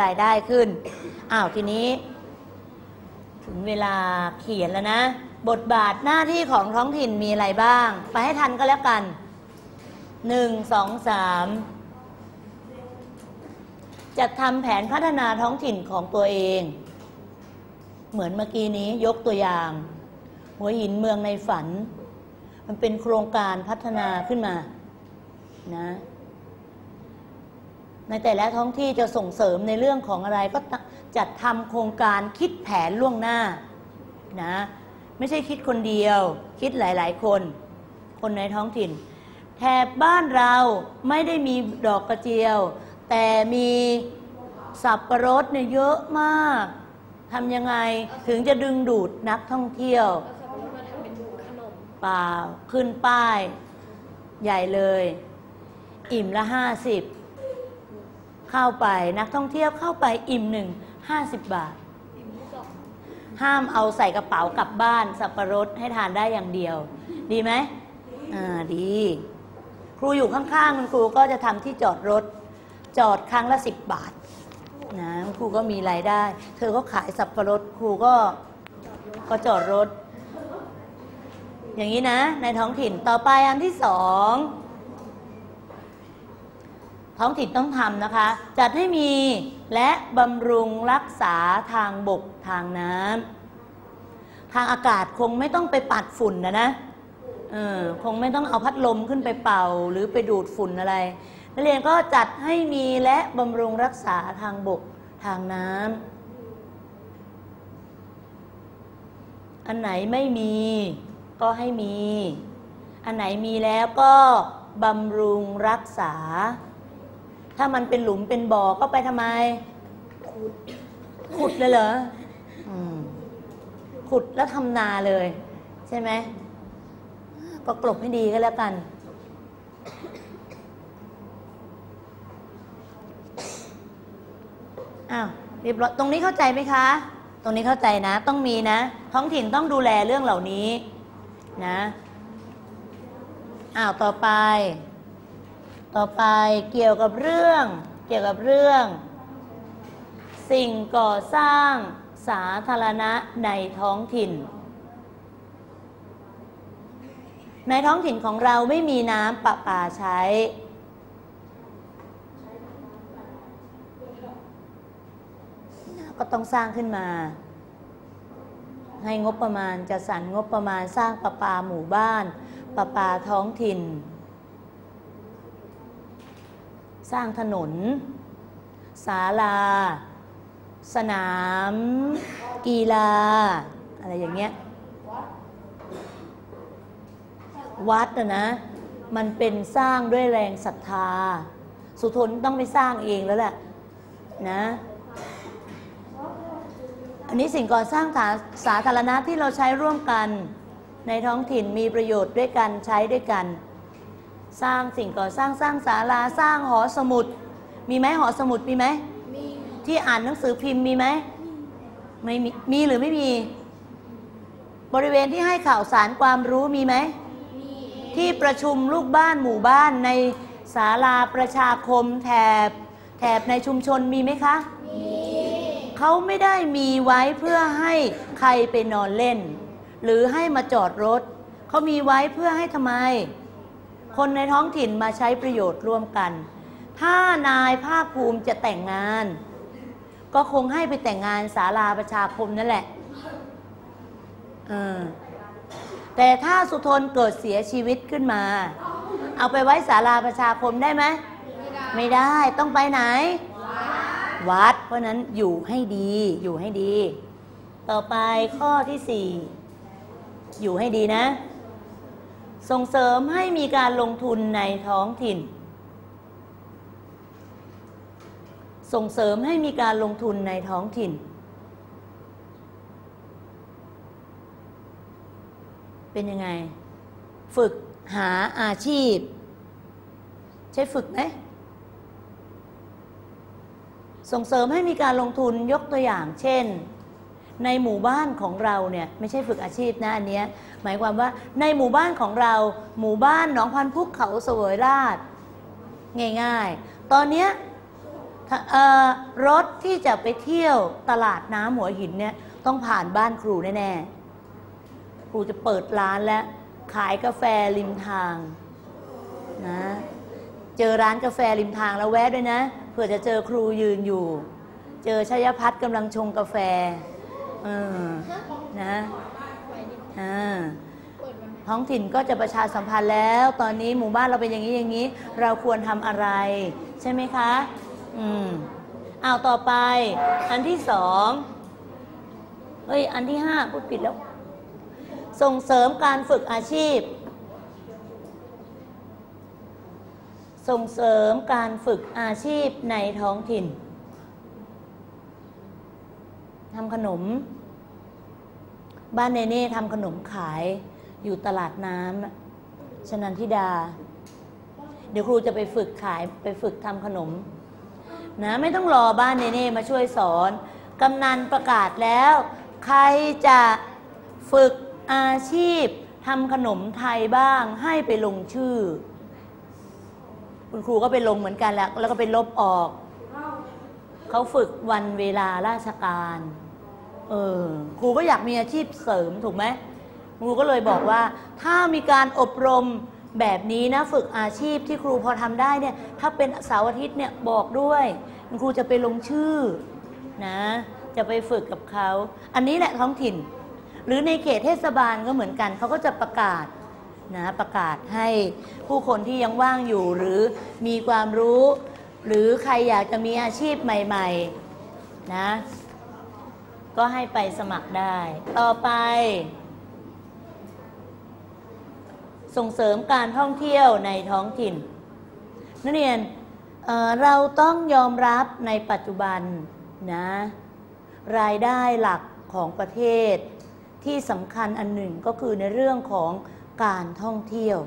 ชีพเสริมรายได้ขึ้น อ้าวทีนี้ ถึงเวลาเขียนแล้วนะ บทบาทหน้าที่ของท้องถิ่นมีอะไรบ้าง ไปให้ทันก็แล้วกันหนึ่งสองสามจัดทำแผนพัฒนาท้องถิ่นของตัวเอง เหมือนเมื่อกี้นี้ยกตัวอย่าง หัวหินเมืองในฝัน มันเป็นโครงการพัฒนาขึ้นมานะ ในแต่ละท้องที่จะส่งเสริมในเรื่องของอะไรก็จัดทำโครงการคิดแผนล่วงหน้านะไม่ใช่คิดคนเดียว คิดหลาย ๆ คน คนในท้องถิ่น แถบบ้านเราไม่ได้มีดอกกระเจียว แต่มีสับประรดเนี่ยเยอะมากทำยังไงถึงจะดึงดูดนักท่องเที่ยวเอาสับปะรดมาทำเป็นขนมเปล่าขึ้นป้าย ใหญ่เลย อิ่มละห้าสิบ เข้าไปนักท่องเที่ยวเข้าไปอิ่มหนึ่งห้าสิบบาท ห้ามเอาใส่กระเป๋ากลับบ้านสับประรดให้ทานได้อย่างเดียว ดีไหมอ่าดี ครูอยู่ข้างๆคุณครูก็จะทำที่จอดรถ จอดครั้งละสิบบาทนะคุณครูก็มีรายได้ เธอก็ขายสับประรดครูก็ก็จอดรถ อย่างนี้นะ ในท้องถิ่นต่อไปอันที่สอง ท้องถิ่นต้องทำนะคะ จัดให้มีและบำรุงรักษาทางบกทางน้ำทางอากาศคงไม่ต้องไปปัดฝุ่นนะนะเออคงไม่ต้องเอาพัดลมขึ้นไปเป่า หรือไปดูดฝุ่นอะไร นักเรียนก็จัดให้มีและบำรุงรักษาทางบกทางน้ำอันไหนไม่มีก็ให้มี อันไหนมีแล้วก็บำรุงรักษา ถ้ามันเป็นหลุมเป็นบ่อก็ไปทำไม ขุดขุดเลยเหรออืมขุดแล้วทำนาเลย ใช่ไหมก็กลบให้ดีก็แล้วกัน อ้าวเรียบร้อยตรงนี้เข้าใจไหมคะ ตรงนี้เข้าใจนะ ต้องมีนะ ท้องถิ่นต้องดูแลเรื่องเหล่านี้นะ อ้าว ต่อไป ต่อไปเกี่ยวกับเรื่องเกี่ยวกับเรื่อง สิ่งก่อสร้างสาธารณะในท้องถิ่น ในท้องถิ่นของเราไม่มีน้ำประปาใช้ ก็ต้องสร้างขึ้นมา ให้งบประมาณจะสรรงบประมาณสร้างประปาหมู่บ้านประปาท้องถิ่น สร้างถนน ศาลา สนาม กีฬา อะไรอย่างเงี้ย วัดนะนะ มันเป็นสร้างด้วยแรงศรัทธา สุทนต้องไปสร้างเองแล้วแหละนะ อันนี้สิ่งก่อสร้างาสาธารณะที่เราใช้ร่วมกัน ในท้องถิ่นมีประโยชน์ด้วยกันใช้ด้วยกัน สร้างสิ่งก่อสร้างสร้างศาลาสร้างหอสมุด มีไหมหอสมุดมีไหมมีที่อ่านหนังสือพิมพ์มีไหมไม่มีมีหรือไม่มี บริเวณที่ให้ข่าวสารความรู้มีไหมมีที่ประชุมลูกบ้านหมู่บ้านในศาลาประชาคมแถบแถบในชุมชนมีไหมคะมีเขาไม่ได้มีไว้เพื่อให้ใครไปนอนเล่น หรือให้มาจอดรถ เขามีไว้เพื่อให้ทำไม คนในท้องถิ่นมาใช้ประโยชน์ร่วมกัน ถ้านายภาคภูมิจะแต่งงาน ก็คงให้ไปแต่งงานศาลาประชาคมนั่นแหละเออแต่ถ้าสุทนเกิดเสียชีวิตขึ้นมา เอาไปไว้ศาลาประชาคมได้ไหมไม่ได้ไได้ต้องไปไหน วัด เพราะนั้นอยู่ให้ดีอยู่ให้ดี ต่อไปข้อที่สี่อยู่ให้ดีนะ ส่งเสริมให้มีการลงทุนในท้องถิ่น ส่งเสริมให้มีการลงทุนในท้องถิ่น เป็นยังไง ฝึกหาอาชีพ ใช้ฝึกไหมส่งเสริมให้มีการลงทุนยกตัวอย่าง เช่น ในหมู่บ้านของเราเนี่ยไม่ใช่ฝึกอาชีพนะอันเนี้ยหมายความว่าในหมู่บ้านของเราหมู่บ้านหนองพันพุกเขาเสวยราชง่ายๆ ตอนเนี้ยรถที่จะไปเที่ยวตลาดน้ำหัวหินเนี่ยต้องผ่านบ้านครูแน่ๆ ครูจะเปิดร้านและขายกาแฟริมทางนะเจอร้านกาแฟริมทางแล้วแวะด้วยนะเผื่อจะเจอครูยืนอยู่ เจอชยพัฒน์กำลังชงกาแฟ เออนะอ่าท้องถิ่นก็จะประชาสัมพันธ์แล้ว ตอนนี้หมู่บ้านเราเป็นอย่างนี้อย่างนี้ เราควรทำอะไร ใช่ไหมคะ อืมอ้าวต่อไป อันที่สองเฮ้ย อันที่ห้าพูดผิดแล้ว ส่งเสริมการฝึกอาชีพ ส่งเสริมการฝึกอาชีพในท้องถิ่น ทำขนม บ้านเนเน่ทำขนมขายอยู่ตลาดน้ำชนันทิดา เดี๋ยวครูจะไปฝึกขายไปฝึกทำขนม นะไม่ต้องรอบ้านเนเน่มาช่วยสอน กำนันประกาศแล้ว ใครจะฝึกอาชีพทำขนมไทยบ้างให้ไปลงชื่อ คุณครูก็ไปลงเหมือนกันแล้ว แล้วก็ไปลบออก เขาฝึกวันเวลาราชการ เออครูก็อยากมีอาชีพเสริมถูกไหมครูก็เลยบอกว่า ถ้ามีการอบรมแบบนี้นะฝึกอาชีพที่ครูพอทำได้เนี่ย ถ้าเป็นเสาร์อาทิตย์เนี่ยบอกด้วยคุณครูจะไปลงชื่อนะ จะไปฝึกกับเขา อันนี้แหละท้องถิ่น หรือในเขตเทศบาลก็เหมือนกันเขาก็จะประกาศนะประกาศให้ผู้คนที่ยังว่างอยู่หรือมีความรู้ หรือใครอยากจะมีอาชีพใหม่ ๆ นะ ก็ให้ไปสมัครได้ ต่อไป ส่งเสริมการท่องเที่ยวในท้องถิ่น นักเรียนเอ่อเราต้องยอมรับในปัจจุบันนะ รายได้หลักของประเทศ ที่สำคัญอันหนึ่งก็คือในเรื่องของการท่องเที่ยว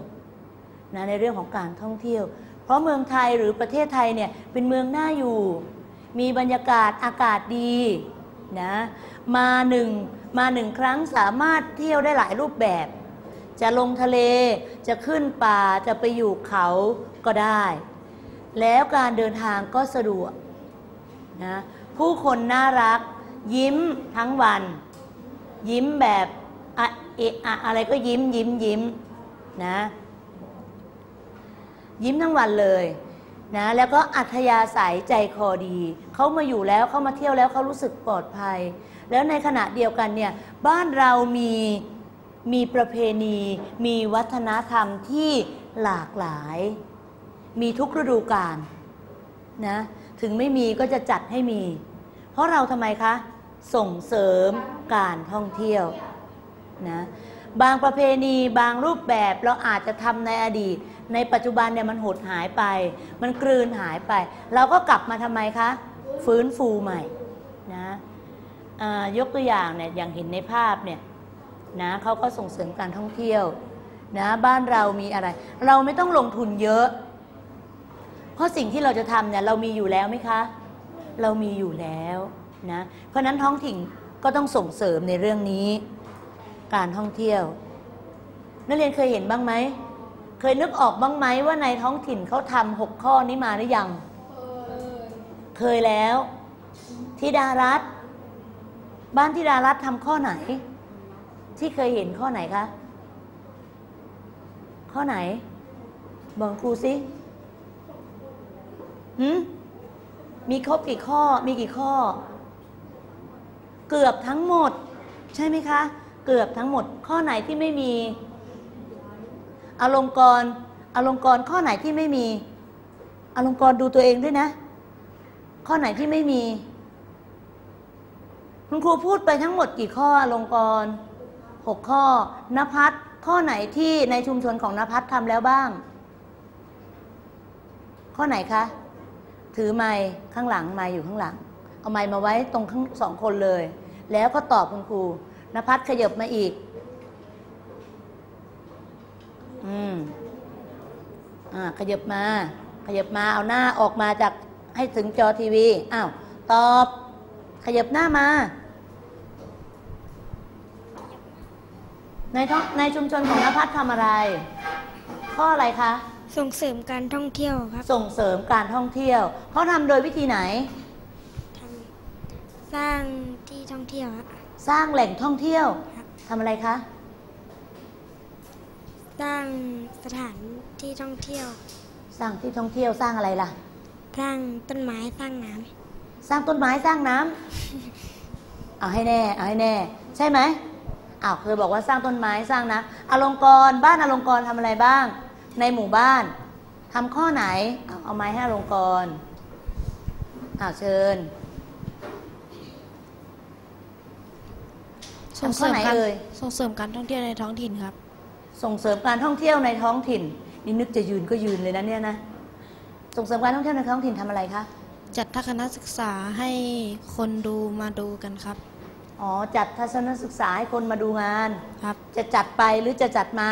นะในเรื่องของการท่องเที่ยว เพราะเมืองไทยหรือประเทศไทยเนี่ยเป็นเมืองน่าอยู่ มีบรรยากาศอากาศดีนะมาหนึ่งมาหนึ่งครั้งสามารถเที่ยวได้หลายรูปแบบ จะลงทะเลจะขึ้นป่าจะไปอยู่เขาก็ได้ แล้วการเดินทางก็สะดวกนะผู้คนน่ารัก ยิ้มทั้งวัน ยิ้มแบบอะอะอะอะไรก็ยิ้มยิ้มยิ้มนะ ยิ้มทั้งวันเลยนะแล้วก็อัธยาศัยใจคอดี เขามาอยู่แล้วเขามาเที่ยวแล้วเขารู้สึกปลอดภัย แล้วในขณะเดียวกันเนี่ยบ้านเรามีมีประเพณี มีวัฒนธรรมที่หลากหลาย มีทุกฤดูกาลนะถึงไม่มีก็จะจัดให้มี เพราะเราทำไมคะ ส่งเสริมการท่องเที่ยวนะบางประเพณีบางรูปแบบเราอาจจะทำในอดีต ในปัจจุบันเนี่ยมันหดหายไป มันกลืนหายไป เราก็กลับมาทำไมคะ ฟื้นฟูใหม่นะยกตัวอย่างเนี่ยอย่างเห็นในภาพเนี่ยนะเขาก็ส่งเสริมการท่องเที่ยวนะบ้านเรามีอะไร เราไม่ต้องลงทุนเยอะ เพราะสิ่งที่เราจะทำเนี่ยเรามีอยู่แล้วไหมคะ เรามีอยู่แล้วนะเพราะนั้นท้องถิ่นก็ต้องส่งเสริมในเรื่องนี้ การท่องเที่ยว นักเรียนเคยเห็นบ้างไหม เคยนึกออกบ้างไหมว่าในท้องถิ่นเขาทำหกข้อนี้มาหรือยังเออเคยแล้วธิดารัตน์บ้านธิดารัตน์ทำข้อไหน ที่เคยเห็นข้อไหนคะ ข้อไหน บอกครูสิหืมมีครบกี่ข้อ มีกี่ข้อ เกือบทั้งหมด ใช่ไหมคะ เกือบทั้งหมด ข้อไหนที่ไม่มี อารมณ์กรอารมณ์กรข้อไหนที่ไม่มี อารมณ์กรดูตัวเองด้วยนะ ข้อไหนที่ไม่มี คุณครูพูดไปทั้งหมดกี่ข้ออลงกรณ์กรหกข้อนภัสข้อไหนที่ในชุมชนของนภัสทำแล้วบ้าง ข้อไหนคะ ถือไม้ข้างหลังไม้อยู่ข้างหลัง เอาไม้มาไว้ตรงข้างสองคนเลย แล้วก็ตอบคุณครูนภัสขยับมาอีก อืมอ่าขยับมา ขยับมาเอาหน้าออกมาจากให้ถึงจอทีวีอ้าวตอบ ขยับหน้ามา ในท้องในชุมชนของนภัสทำอะไร ข้ออะไรคะ ส่งเสริมการท่องเที่ยวครับ ส่งเสริมการท่องเที่ยว เขาทำโดยวิธีไหนทำสร้างที่ท่องเที่ยวครับสร้างแหล่งท่องเที่ยวครับทำอะไรคะ สร้างสถานที่ท่องเที่ยว สร้างที่ท่องเที่ยวสร้างอะไรล่ะ สร้างต้นไม้สร้างน้สร้างต้นไม้สร้างน้ำเอาให้แน่เอาให้แน่ ใช่ไหมอ้าวเคยบอกว่าสร้างต้นไม้สร้างน้ำอลงกรณ์บ้านอลงกรณ์ทำอะไรบ้าง ในหมู่บ้านทำข้อไหนเอาเอาไม้ให้อลงกรณ์อ้าวเชิญส่งเสริมทำข้อไหนการเอ่ย ส่งเสริมการท่องเที่ยวในท้องถิ่นครับ ส่งเสริมการท่องเที่ยวในท้องถิ่นนี่นึกจะยืนก็ยืนเลยนะเนี่ยนะส่งเสริมการท่องเที่ยวในท้องถิ่นทำอะไรคะจัดทัศนศึกษาให้คนดูมาดูกันครับอ๋อจัดทัศนศึกษาให้คนมาดูงานครับ จะจัดไปหรือจะจัดมา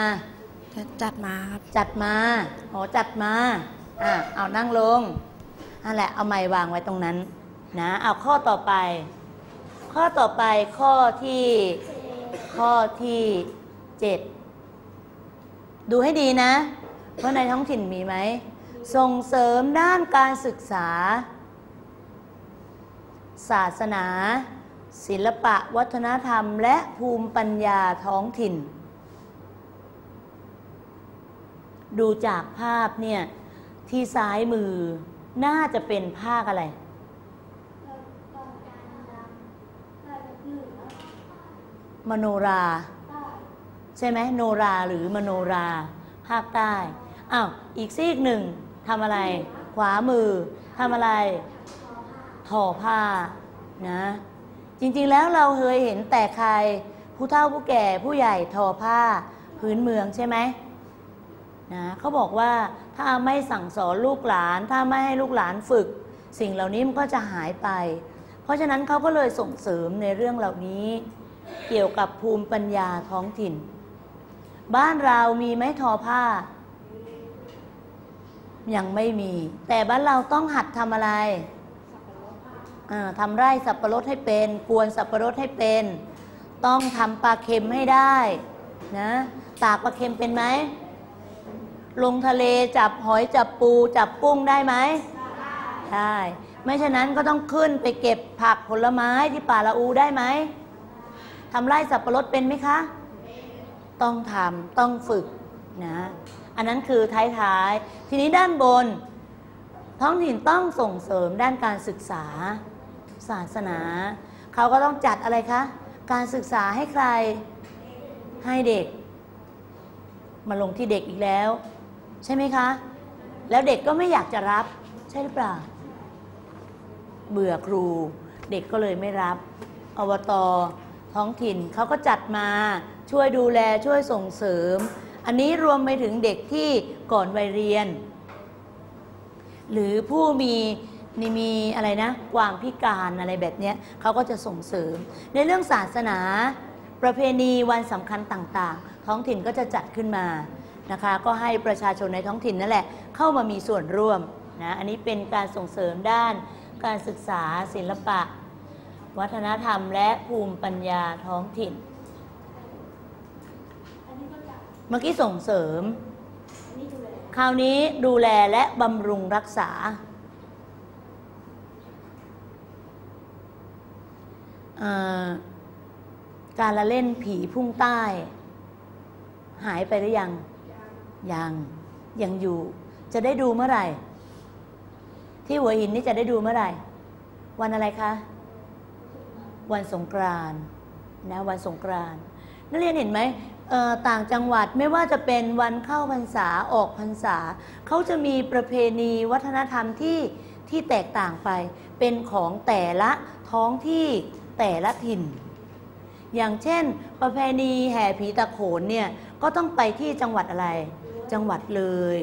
จะจัดมาครับจัดมาอ๋อจัดมาอะเอานั่งลงนั่นแหละเอาไม้วางไว้ตรงนั้นนะเอาข้อต่อไป ข้อต่อไปข้อที่ข้อที่เจ็ด ดูให้ดีนะ ว่าในท้องถิ่นมีไหม ส่งเสริมด้านการศึกษา ศาสนา ศิลปะ วัฒนธรรม และภูมิปัญญาท้องถิ่น ดูจากภาพเนี่ย ที่ซ้ายมือน่าจะเป็นภาคอะไรมโนรา ใช่ไหมโนราหรือมโนราภาคใต้อ้าวอีกซีกหนึ่งทำอะไร ขวามือทำอะไรทอผ้านะ จริงๆแล้วเราเคยเห็นแต่ใครผู้เฒ่าผู้แก่ผู้ใหญ่ทอผ้าพื้นเมืองใช่ไหมนะเขาบอกว่าถ้าไม่สั่งสอนลูกหลาน ถ้าไม่ให้ลูกหลานฝึก สิ่งเหล่านี้มันก็จะหายไป เพราะฉะนั้นเขาก็เลยส่งเสริมในเรื่องเหล่านี้ เกี่ยวกับภูมิปัญญาท้องถิ่น บ้านเรามีไหมทอผ้า ยังไม่มี แต่บ้านเราต้องหัดทำอะไรอ่าทำไร่สับปะรดให้เป็น กวนสับปะรดให้เป็น ต้องทำปลาเค็มให้ได้นะตากปลาเค็มเป็นไหม ลงทะเลจับหอยจับปูจับกุ้งได้ไหมได้ ไม่ฉะนั้นก็ต้องขึ้นไปเก็บผักผลไม้ที่ป่าละอูได้ไหมทำไร่สับปะรดเป็นไหมคะ ต้องทำต้องฝึกนะอันนั้นคือท้ายๆ ทีนี้ด้านบน ท้องถิ่นต้องส่งเสริมด้านการศึกษาศาสนา เขาก็ต้องจัดอะไรคะ การศึกษาให้ใครให้เด็ก มาลงที่เด็กอีกแล้ว ใช่ไหมคะ แล้วเด็กก็ไม่อยากจะรับ ใช่หรือเปล่า เบื่อครู เด็กก็เลยไม่รับอบตท้องถิ่นเขาก็จัดมา ช่วยดูแลช่วยส่งเสริม อันนี้รวมไปถึงเด็กที่ก่อนวัยเรียน หรือผู้มีนี่มีอะไรนะความพิการอะไรแบบนี้เขาก็จะส่งเสริม ในเรื่องศาสนา ประเพณีวันสำคัญต่างๆ ท้องถิ่นก็จะจัดขึ้นมานะคะ ก็ให้ประชาชนในท้องถิ่นนั่นแหละ เข้ามามีส่วนร่วมนะอันนี้เป็นการส่งเสริมด้านการศึกษาศิลปะ วัฒนธรรมและภูมิปัญญาท้องถิ่น เมื่อกี้ส่งเสริม คราวนี้ดูแลและบำรุงรักษา การละเล่นผีพุ่งใต้ หายไปหรือยัง ยังยังอยู่ จะได้ดูเมื่อไหร่ ที่หัวหินนี่จะได้ดูเมื่อไหร่ วันอะไรคะ วันสงกรานต์นะวันสงกรานต์นักเรียนเห็นไหม ต่างจังหวัดไม่ว่าจะเป็นวันเข้าพรรษาออกพรรษาเขาจะมีประเพณีวัฒนธรรมที่ที่แตกต่างไป เป็นของแต่ละท้องที่แต่ละถิ่น อย่างเช่น ประเพณีแห่ผีตะโขนเนี่ยก็ต้องไปที่จังหวัดอะไร จังหวัดเลย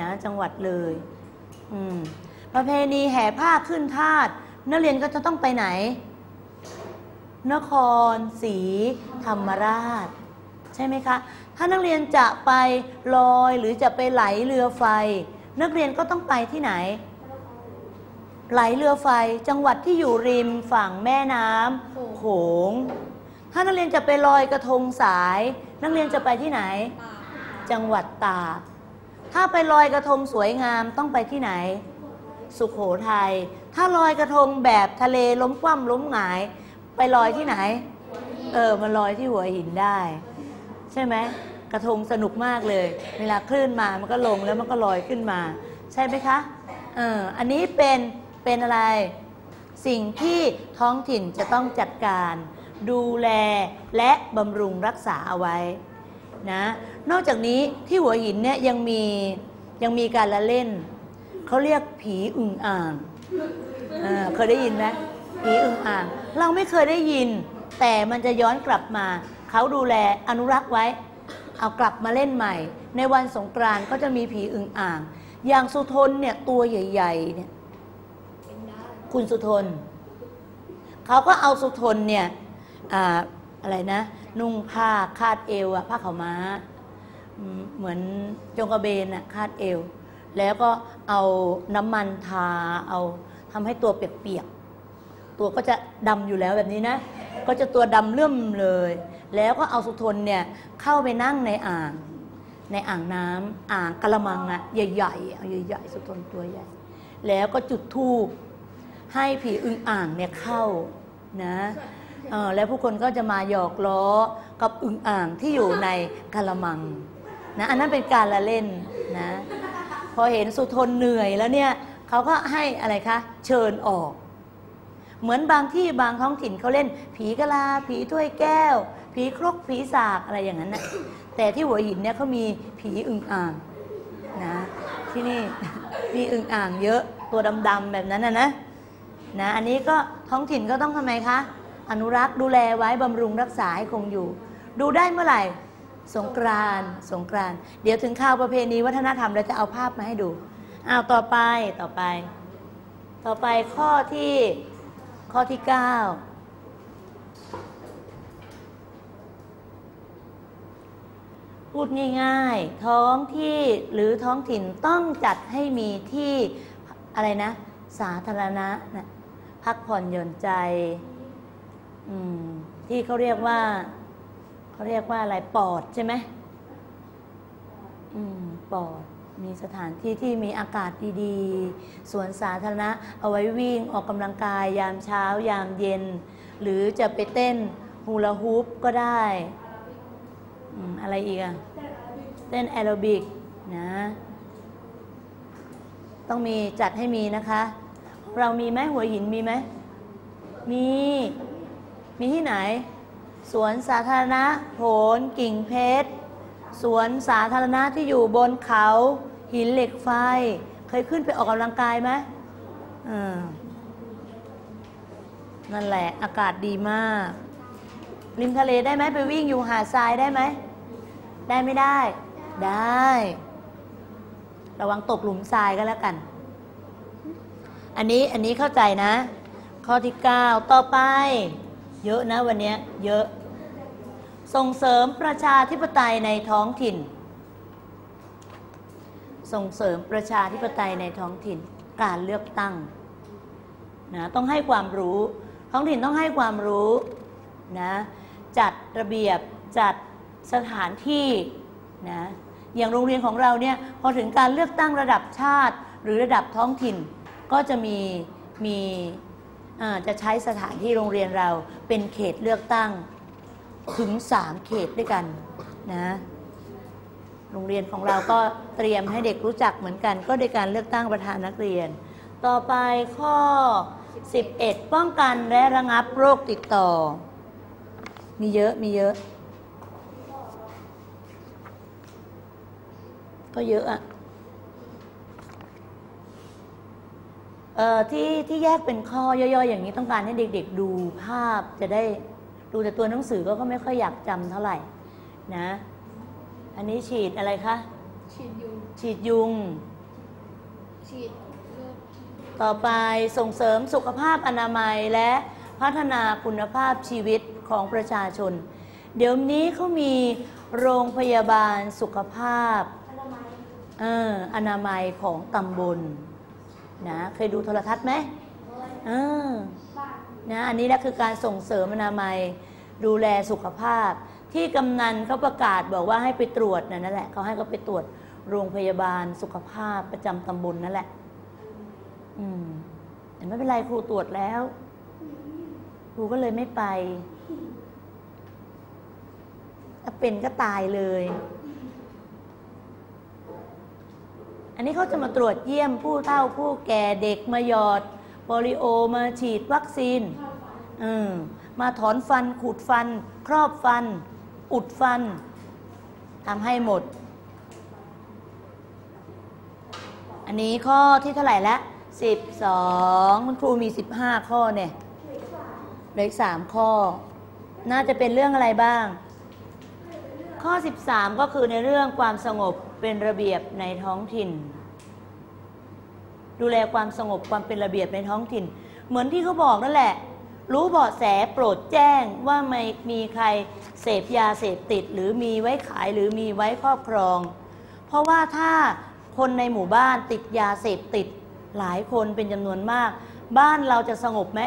นะจังหวัดเลยอืมประเพณีแห่ผ้าขึ้นทาสนักเรียนก็จะต้องไปไหน นครศรีธรรมราช ใช่ไหมคะ ถ้านักเรียนจะไปลอยหรือจะไปไหลเรือไฟ นักเรียนก็ต้องไปที่ไหน ไหลเรือไฟจังหวัดที่อยู่ริมฝั่งแม่น้ำโขง ถ้านักเรียนจะไปลอยกระทงสาย นักเรียนจะไปที่ไหน จังหวัดตากถ้าไปลอยกระทงสวยงามต้องไปที่ไหน สุขโขทัยถ้าลอยกระทงแบบทะเลล้มคว่ำล้มหงาย ไปลอยที่ไหน เออมาลอยที่หัวหินได้ ใช่ไหมกระทงสนุกมากเลย เวลาคลื่นมามันก็ลงแล้วมันก็ลอยขึ้นมา ใช่ไหมคะเอออันนี้เป็นเป็นอะไร สิ่งที่ท้องถิ่นจะต้องจัดการ ดูแลและบำรุงรักษาเอาไว้นะนอกจากนี้ที่หัวหินเนี่ยยังมียังมีการละเล่นเขาเรียกผีอึ่งอ่างเออเคยได้ยินไหมผีอึ่งอ่าง เราไม่เคยได้ยิน แต่มันจะย้อนกลับมา เขาดูแลอนุรักษ์ไว้ เอากลับมาเล่นใหม่ ในวันสงกรานต์ก็จะมีผีอึ่งอ่าง อย่างสุทนเนี่ยตัวใหญ่ๆเนี่ยคุณสุทน เขาก็เอาสุทนเนี่ยอาอะไรนะ นุ่งผ้าคาดเอวอะผ้าขาวม้า เหมือนจงกระเบนอะคาดเอว แล้วก็เอาน้ำมันทาเอาทำให้ตัวเปียกๆตัวก็จะดำอยู่แล้วแบบนี้นะ ก็จะตัวดำเลื่อมเลย แล้วก็เอาสุทนเนี่ยเข้าไปนั่งในอ่าง ในอ่างน้ำอ่างกระมังอะใหญ่ๆเอาใหญ่ๆสุทนตัวใหญ่ แล้วก็จุดธูปให้ผีอึ่งอ่างเนี่ยเข้านะแล้วผู้คนก็จะมาหยอกล้อกับอึ่งอ่างที่อยู่ในกะละมังนะอันนั้นเป็นการละเล่นนะพอเห็นสุทนเหนื่อยแล้วเนี่ยเขาก็ให้อะไรคะเชิญออก เหมือนบางที่บางท้องถิ่นเขาเล่น ผีกะลา ผีถ้วยแก้ว ผีครกผีสากอะไรอย่างนั้นนะแต่ที่หัวหินเนี่ยเขามีผีอึ่งอ่างนะที่นี่มีอึ่งอ่างเยอะตัวดำๆแบบนั้นนะนะนะอันนี้ก็ท้องถิ่นก็ต้องทำไมคะอนุรักษ์ดูแลไว้บำรุงรักษาให้คงอยู่ ดูได้เมื่อไหร่สงกรานสงกรานเดี๋ยวถึงข่าวประเพณีวัฒนธรรมเราจะเอาภาพมาให้ดูอ้าวต่อไปต่อไป ต่อไปข้อที่ข้อที่ 9 พูดง่าย ๆ ท้องที่หรือท้องถิ่นต้องจัดให้มีที่อะไรนะ สาธารณะนะพักผ่อนหย่อนใจที่เขาเรียกว่าเขาเรียกว่าอะไรปอดใช่ไหมปอดมีสถานที่ที่มีอากาศดีๆ สวนสาธารณะ เอาไว้วิ่งออกกำลังกายยามเช้ายามเย็น หรือจะไปเต้นฮูลาฮูปก็ได้ อะไรอีกอะเต้นแอโรบิกนะ ต้องมีจัดให้มีนะคะ เรามีไหมหัวหินมีไหม มี มีที่ไหน สวนสาธารณะโผลกิ่งเพชร สวนสาธารณะที่อยู่บนเขา หินเหล็กไฟ เคยขึ้นไปออกกำลังกายไหมเออนั่นแหละอากาศดีมาก ริมทะเลได้ไหมไปวิ่งอยู่หาดทรายได้ไหม ได้ไม่ได้ ได้ ระวังตกหลุมทรายก็แล้วกัน อันนี้อันนี้เข้าใจนะ ข้อที่ 9 ต่อไป เยอะนะวันนี้เยอะ ส่งเสริมประชาธิปไตยในท้องถิ่น ส่งเสริมประชาธิปไตยในท้องถิ่น การเลือกตั้งนะต้องให้ความรู้ท้องถิ่นต้องให้ความรู้นะ จัดระเบียบจัดสถานที่นะอย่างโรงเรียนของเราเนี่ยพอถึงการเลือกตั้งระดับชาติ หรือระดับท้องถิ่น ก็จะมีมีจะใช้สถานที่โรงเรียนเราเป็นเขตเลือกตั้งถึง 3 เขตด้วยกันนะโรงเรียนของเราก็เตรียมให้เด็กรู้จักเหมือนกัน ก็โดยการเลือกตั้งประธานนักเรียน ต่อไปข้อ 11 ป้องกันและระงับโรคติดต่อ มีเยอะมีเยอะ ก็เยอะอะเอ่อที่ที่แยกเป็นข้อย่อยๆ อย่างนี้ต้องการให้เด็ก ๆ ดูภาพจะได้ดูแต่ตัวหนังสือก็ก็ไม่ค่อยอยากจำเท่าไหร่นะ อันนี้ฉีดอะไรคะ ฉีดยุง ฉีดยุง ฉีดเลือดต่อไปส่งเสริมสุขภาพอนามัยและพัฒนาคุณภาพชีวิต ของประชาชน เดี๋ยวนี้เขามีโรงพยาบาลสุขภาพเอออนามัยของตำบลนะเคยดูโทรทัศน์ไหมเออนะอันนี้แหละคือการส่งเสริมอนามัยดูแลสุขภาพ ที่กำนันเขาประกาศบอกว่าให้ไปตรวจนะนั่นแหละเขาให้เขาไปตรวจโรงพยาบาลสุขภาพประจำตำบลนั่นแหละ อืมแต่ไม่เป็นไรครูตรวจแล้ว ครูก็เลยไม่ไป ถ้าเป็นก็ตายเลย อันนี้เขาจะมาตรวจเยี่ยมผู้เฒ่าผู้แก่เด็กมาหยอดโปลิโอมาฉีดวัคซีนออมาถอนฟันขูดฟัน ครอบฟัน อุดฟันทำให้หมด อันนี้ข้อที่เท่าไหร่ละสิบสองคุณครูมีสิบห้าข้อเนี่ยเหลืออีกสามข้อ น่าจะเป็นเรื่องอะไรบ้าง ข้อ 13 ก็คือในเรื่องความสงบเป็นระเบียบในท้องถิ่น ดูแลความสงบความเป็นระเบียบในท้องถิ่น เหมือนที่เขาบอกนั่นแหละ รู้เบาะแสโปรดแจ้งว่าไม่มีใครเสพยาเสพติด หรือมีไว้ขายหรือมีไว้ครอบครอง เพราะว่าถ้าคนในหมู่บ้านติดยาเสพติดหลายคนเป็นจำนวนมาก บ้านเราจะสงบไหม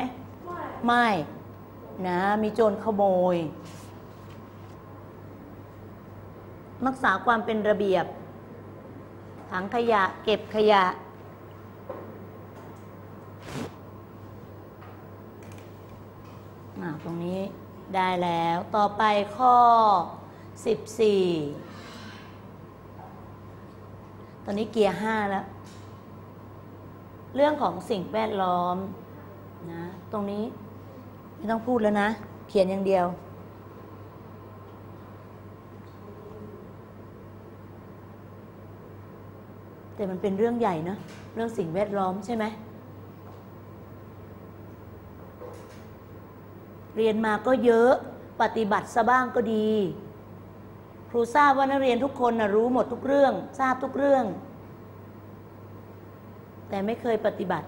ไม่ นะ มีโจรขโมย รักษาความเป็นระเบียบ ถังขยะเก็บขยะอ่าตรงนี้ได้แล้ว ต่อไปข้อ 14 ตอนนี้เกียร์ 5 แล้ว เรื่องของสิ่งแวดล้อมนะ ตรงนี้ไม่ต้องพูดแล้วนะ เขียนอย่างเดียว แต่มันเป็นเรื่องใหญ่เนะเรื่องสิ่งแวดล้อมใช่ไหมเรียนมาก็เยอะปฏิบัติซะบ้างก็ดี ครูทราบว่านักเรียนทุกคนนะรู้หมดทุกเรื่อง ทราบทุกเรื่อง แต่ไม่เคยปฏิบัติ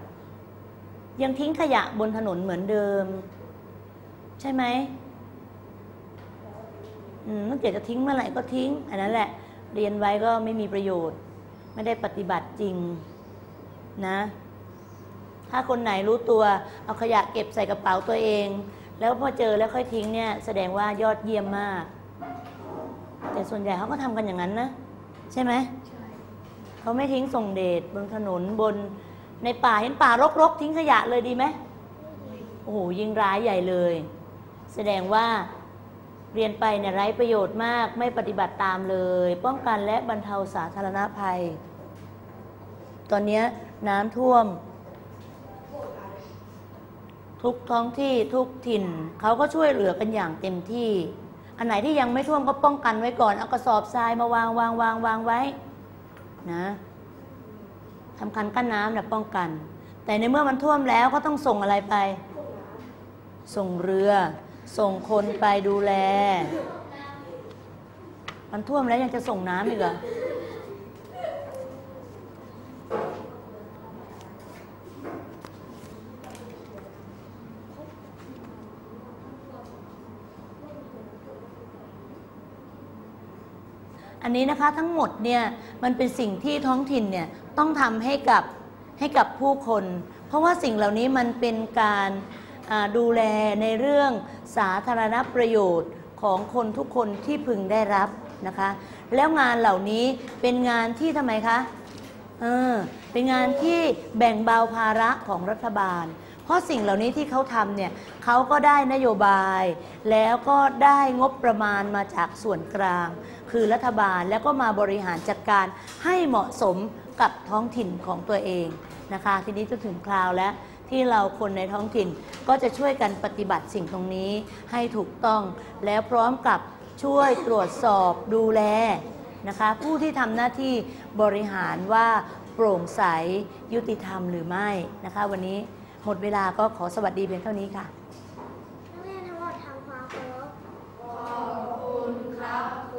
ยังทิ้งขยะบนถนนเหมือนเดิม ใช่ไหมอืมนักเกียจะทิ้งเมื่อไหร่ก็ทิ้ง อันนั้นแหละ เรียนไว้ก็ไม่มีประโยชน์ ไม่ได้ปฏิบัติจริงนะ ถ้าคนไหนรู้ตัว เอาขยะเก็บใส่กระเป๋าตัวเอง แล้วพอเจอแล้วค่อยทิ้งเนี่ย แสดงว่ายอดเยี่ยมมาก แต่ส่วนใหญ่เขาก็ทำกันอย่างนั้นนะ ใช่ไหมเขาไม่ทิ้งส่งเดชบนถนนบนในป่าเห็นป่ารกๆ ทิ้งขยะเลยดีไหมโอ้โหยิงร้ายใหญ่เลย แสดงว่า เรียนไปเนี่ยไร้ประโยชน์มากไม่ปฏิบัติตามเลย ป้องกันและบรรเทาสาธารณภัย ตอนนี้น้ำท่วม ทุกท้องที่ทุกถิ่นเขาก็ช่วยเหลือกันอย่างเต็มที่ อันไหนที่ยังไม่ท่วมก็ป้องกันไว้ก่อน เอากระสอบทรายมาวางวางวางวางไว้นะทำคันกั้นน้ำเนี่ยป้องกัน แต่ในเมื่อมันท่วมแล้วก็ต้องส่งอะไรไป ส่งเรือ ส่งคนไปดูแล มันท่วมแล้วยังจะส่งน้ำอีกเหรออันนี้นะคะทั้งหมดเนี่ยมันเป็นสิ่งที่ท้องถิ่นเนี่ยต้องทำให้กับให้กับผู้คน เพราะว่าสิ่งเหล่านี้มันเป็นการ ดูแลในเรื่องสาธารณประโยชน์ของคนทุกคนที่พึงได้รับนะคะ แล้วงานเหล่านี้เป็นงานที่ทำไมคะเออเป็นงานที่แบ่งเบาภาระของรัฐบาล เพราะสิ่งเหล่านี้ที่เขาทำเนี่ยเขาก็ได้นโยบาย แล้วก็ได้งบประมาณมาจากส่วนกลาง คือรัฐบาลแล้วก็มาบริหารจัดการให้เหมาะสมกับท้องถิ่นของตัวเองนะคะ ทีนี้จะถึงคราวแล้ว ที่เราคนในท้องถิ่นก็จะช่วยกันปฏิบัติสิ่งตรงนี้ให้ถูกต้อง แล้วพร้อมกับช่วยตรวจสอบดูแลนะคะผู้ที่ทำหน้าที่บริหารว่าโปร่งใสยุติธรรมหรือไม่นะคะ วันนี้หมดเวลาก็ขอสวัสดีเพียงเท่านี้ค่ะ นักเรียนทั้งหมดทำความเคารพขอบคุณครับ